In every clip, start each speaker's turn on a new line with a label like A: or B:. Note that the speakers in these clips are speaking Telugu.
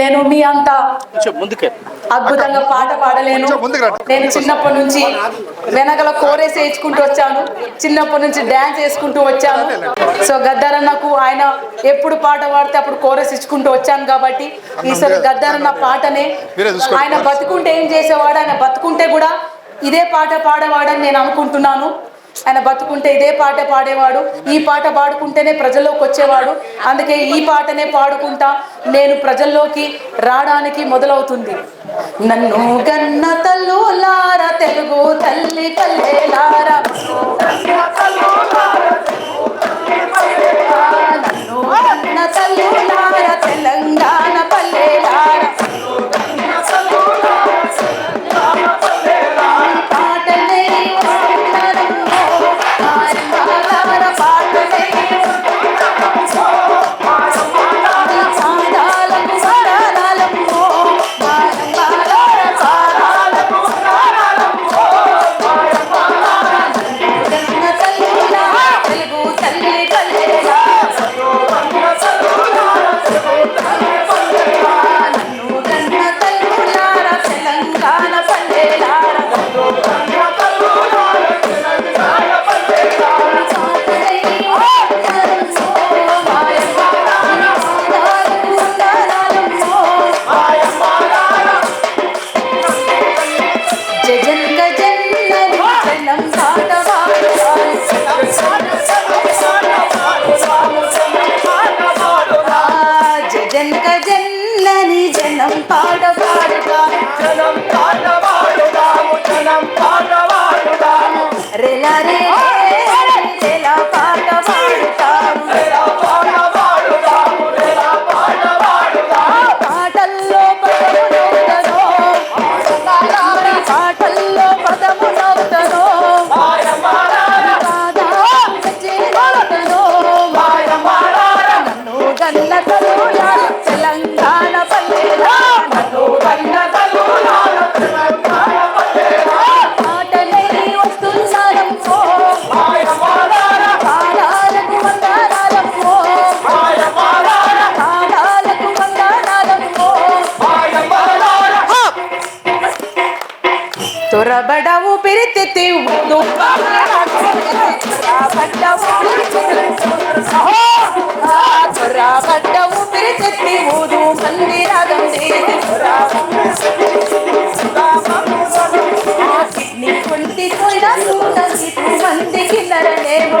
A: నేను మీ అంత అద్భుతంగా పాట పాడలేను. నేను చిన్నప్పటి నుంచి వెనకల కోరేసి వేసుకుంటూ వచ్చాను. చిన్నప్పటి నుంచి డ్యాన్స్ వేసుకుంటూ వచ్చాను. సో గద్దరన్నకు ఆయన ఎప్పుడు పాట పాడితే అప్పుడు కోరస్ ఇచ్చుకుంటూ వచ్చాను కాబట్టి ఈసారి గద్దరన్న పాటనే. ఆయన బతుకుంటే ఏం చేసేవాడు? ఆయన బతుకుంటే కూడా ఇదే పాట పాడేవాడని నేను అనుకుంటున్నాను. ఆయన బతుకుంటే ఇదే పాట పాడేవాడు ఈ పాట పాడుకుంటేనే ప్రజల్లోకి వచ్చేవాడు. అందుకే ఈ పాటనే పాడుకుంటా నేను ప్రజల్లోకి రావడానికి మొదలవుతుంది. నన్ను గన్న తల్లులార తొరబడ ఊపిరితిత్తి ఊదు. తొరబడ్డ ఊపిరితిత్తి. ఆ, తొరబడ్డ ఊపిరితిత్తి ఊదు మంది రాగం చేసి ఆ కిడ్నీ కొంటి పోయిన సూటకి మందికి నరనేమో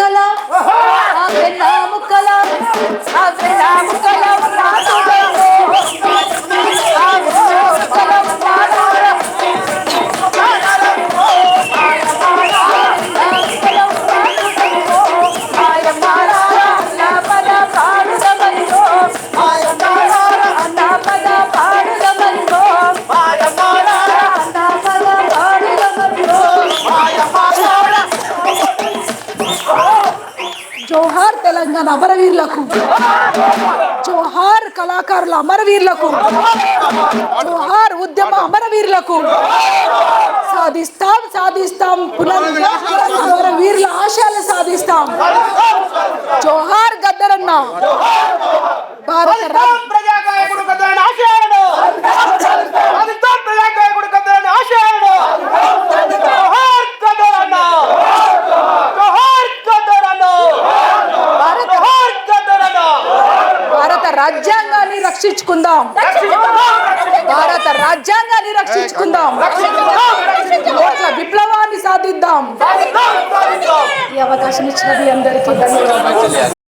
A: జోహార్ తెలంగాణ అమరవీరులకు. జోహార్ కళాకారుల అమరవీరులకు. జోహార్ ఉద్యమ అమరవీరులకు. సాధిస్తాం సాధిస్తాం అమరవీరుల ఆశయాలు సాధిస్తాం. జోహార్ గద్దరన్న. భారత రత్న
B: ప్రజాగాయకుడు కథలని ఆశయాలను సాధిస్తాం ప్రజాగాయకుడు కథలని ఆశయాలను జోహార్ కథలన్న జోహార్ కథలన్న
A: భారత
B: జోహార్ కథలన్న
A: భారత రాజ్యాంగాన్ని రక్షించుకుందాం భారత రాజ్యాంగాన్ని రక్షించుకుందాం. ఓట్ల విప్లవాన్ని సాధిద్దాం. ఈ అవకాశం ఇచ్చిన మీ అందరికీ ధన్యవాదాలు.